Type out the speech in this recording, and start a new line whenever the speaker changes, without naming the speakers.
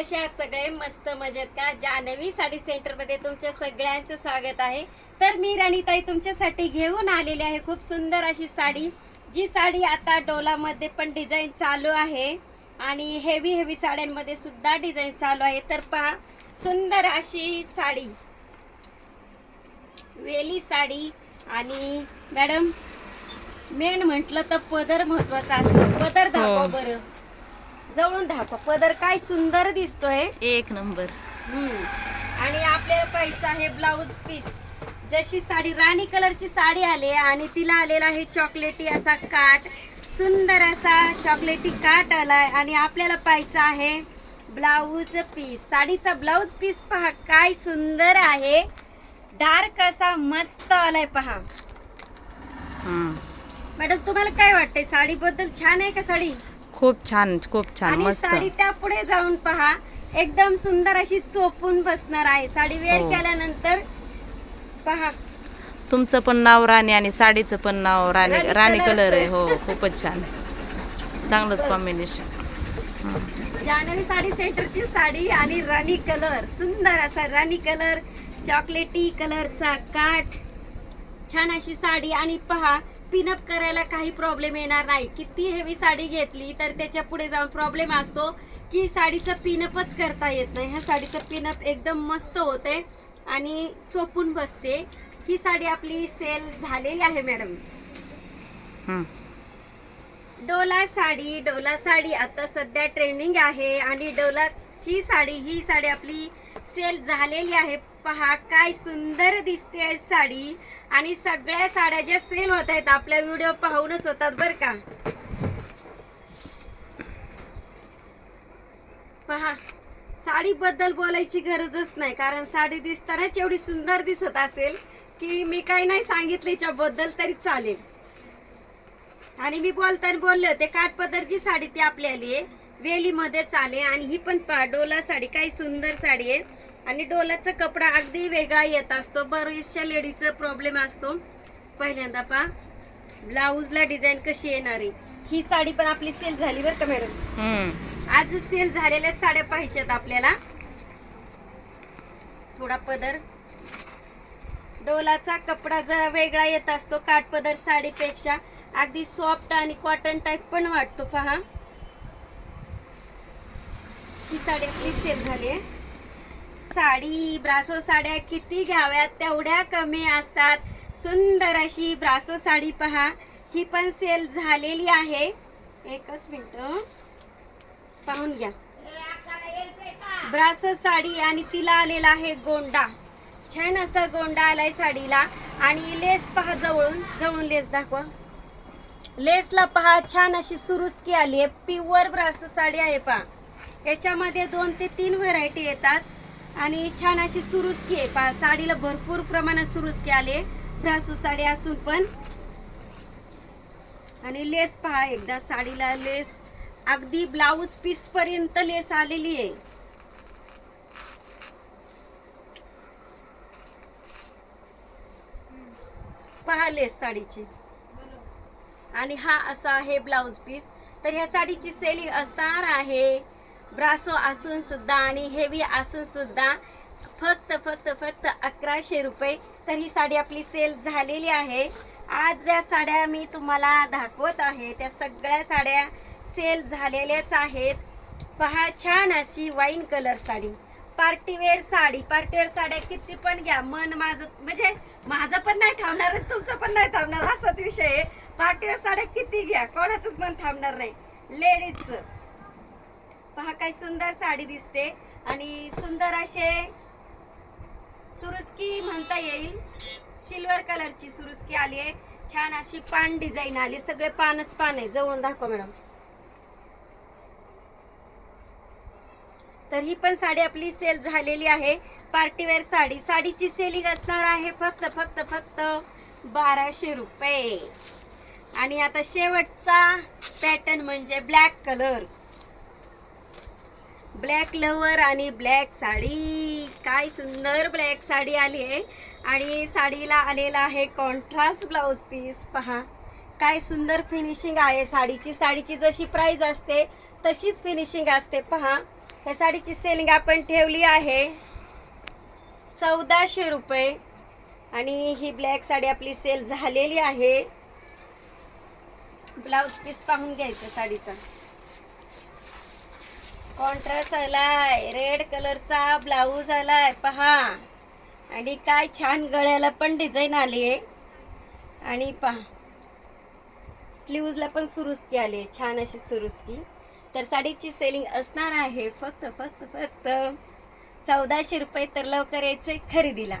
कसे आहात? सगळे मस्त मजेत का? जानवी साडी सेंटरमध्ये तुमच्या सगळ्यांचं स्वागत आहे. तर मी राणीताई तुमच्यासाठी घेऊन आलेली आहे खूप सुंदर अशी साडी जी साडी आता डोलामध्ये पण डिझाईन चालू आहे. आणि हेवी हेवी साड्यांमध्ये सुद्धा डिझाईन चालू आहे. तर पहा सुंदर अशी साडी. वेली साडी आणि मॅडम मेन म्हटलं तर पदर महत्त्वाचा असतो. पदर दाखवा
हो.
बरं. जवळून दाखवा पदर काय सुंदर दिसतोय.
एक नंबर.
हम्म. आणि आपल्याला पाहिजे आहे ब्लाऊज पीस. जशी साडी राणी कलरची साडी आली आणि तिला आलेला आहे चॉकलेटी असा काट. सुंदर असा चॉकलेटी काट आलाय आणि आपल्याला पाहिजे आहे ब्लाऊज पीस. साडीचा ब्लाऊज पीस पहा काय सुंदर आहे. डार्क असा मस्त आलाय पहा. मॅडम तुम्हाला काय वाटतंय? साडीबद्दल छान आहे का साडी?
खूप छान खूप छान
आणि
मस्त.
साडी त्या पुढे जाऊन पहा. एकदम सुंदर अशी चोपून बसणार आहे. साडी वेअर
हो.
केल्यानंतर पहा.
तुमचं पण नाव राणी आणि साडीचं पण नाव राणी
राणी
कलर आहे.
आहे.
हो खूपच छान. चांगलंच कॉम्बिनेशन
जान्हवी साडी सेंटरची साडी आणि राणी कलर. सुंदर असा राणी कलर चॉकलेटी कलरचा काठ. छान अशी साडी. आणि पहा पिनअप करायला काही प्रॉब्लेम येणार नाही. किती हेवी साडी घेतली तर त्याच्या पुढे जाऊन प्रॉब्लेम असतो की साडीचं पिनअपच करता येत नाही. ह्या साडीचं पिनअप एकदम मस्त होते आणि चोपून बसते. ही साडी आपली सेल झालेली आहे मॅडम डोला साडी डोला साडी आता सध्या ट्रेंडिंग आहे आणि डोलाची साडी ही साडी आपली सेल झालेली आहे. पहा काय सुंदर दिसते आहे साडी. आणि सगळ्या साड्या ज्या सेल होत आहेत आपल्या व्हिडिओ पाहूनच होतात बर का. पहा साडी बद्दल बोलायची गरजच नाही कारण साडी दिसतानाच एवढी सुंदर दिसत असेल की मी काही नाही सांगितलं बद्दल तरी चालेल. आणि मी बोलताना बोलले होते काठपदरची साडी ती आपली आली आहे. वेलीमध्ये चाले आणि ही पण पहा डोला साडी काही सुंदर साडी आहे. आणि डोलाचा कपडा अगदी वेगळा येत असतो. बऱ्याचशा लेडीचा प्रॉब्लेम असतो. पहिल्यांदा पहा. ब्लाऊजला डिझाईन कशी येणार. आहे ही साडी पण आपली सेल झाली बरं का मॅडम आज सेल झालेल्या साड्या पाहिजेत आपल्याला. थोडा पदर. डोलाचा कपडा जरा वेगळा येत असतो काठपदर साडीपेक्षा. अगदी सॉफ्ट आणि कॉटन टाईप पण वाटतो पहा. ही साडी आपली सेल झाली आहे. साडी ब्रासो साड्या किती घ्याव्यात? तेवढ्या कमी असतात. सुंदर अशी ब्रासो साडी पहा. ही पण सेल झालेली आहे. एकच मिनिट. पाहून घ्या. ब्रासो साडी आणि तिला आलेला आहे गोंडा. छान असा गोंडा आलाय साडीला. आणि लेस पहा जवळून. जवळून लेस दाखवा. लेसला पहा छान अशी सुरुस्की आली आहे. प्युअर ब्रासो साडी आहे पहा. याच्यामध्ये दोन ते तीन व्हरायटी येतात. आणि छान अशी सुरुस्की आहे. पा साडीला भरपूर प्रमाणात सुरुस्की आले ब्रासो साडी असून पण. आणि लेस पहा एकदा साडीला लेस अगदी ब्लाऊज पीस पर्यंत लेस आलेली आहे. पहा लेस साडीची. आणि हा असा आहे ब्लाऊज पीस तर ह्या साडीची सेलिंग असणार आहे. ब्रासो असून सुद्धा आणि हेवी असून सुद्धा फक्त फक्त फक्त अकराशे रुपये. तर ही साडी आपली सेल झालेली आहे. आज ज्या साड्या मी तुम्हाला दाखवत आहे त्या सगळ्या साड्या सेल झालेल्याच आहेत. पहा छान अशी wine colour sari. Partywear sari. Partywear साड्या किती पण घ्या. मन माझं म्हणजे माझं पण नाही थांबणार तुमचं पण नाही थांबणार असाच विषय आहे. पार्टीवेअर साड्या किती घ्या? कोणाचंच मन थांबणार नाही. लेडीजचं पहा काय सुंदर साडी दिसते आणि सुंदर असे सुरुस्की म्हणता येईल. सिल्वर कलरची सुरुस्की आली आहे. छान अशी पान डिझाईन आली. सगळे पानच पान आहे. जवळून दाखवा मॅडम तर ही पण साडी आपली सेल झालेली आहे. पार्टीवेअर साडी. साडीची सेलिंग असणार आहे फक्त फक्त फक्त बाराशे रुपये. आणि आता शेवटचा पॅटर्न म्हणजे ब्लॅक कलर ब्लॅक लवर आणि ब्लॅक साडी. काय सुंदर ब्लॅक साडी आली आहे. आणि साडीला आलेला आहे कॉन्ट्रास्ट ब्लाऊज पीस पहा काय सुंदर फिनिशिंग आहे. साडीची साडीची जशी प्राईज असते तशीच फिनिशिंग असते. पहा ह्या साडीची सेलिंग आपण ठेवली आहे. चौदाशे रुपये. आणि ही ब्लॅक साडी आपली सेल झालेली आहे. ब्लाऊज पीस पाहून घ्यायचं साडीचा. कॉन्ट्रास्ट आलाय रेड कलरचा ब्लाऊज आलाय पहा. आणि काय छान गळ्याला पण डिझाईन आली आहे आणि पहा. स्लीव्जला पण सुरुस्की आली आहे छान अशी सुरुस्की. तर साडीची सेलिंग असणार आहे. फक्त फक्त फक्त चौदाशे रुपये तर लवकर यायचंय खरेदीला.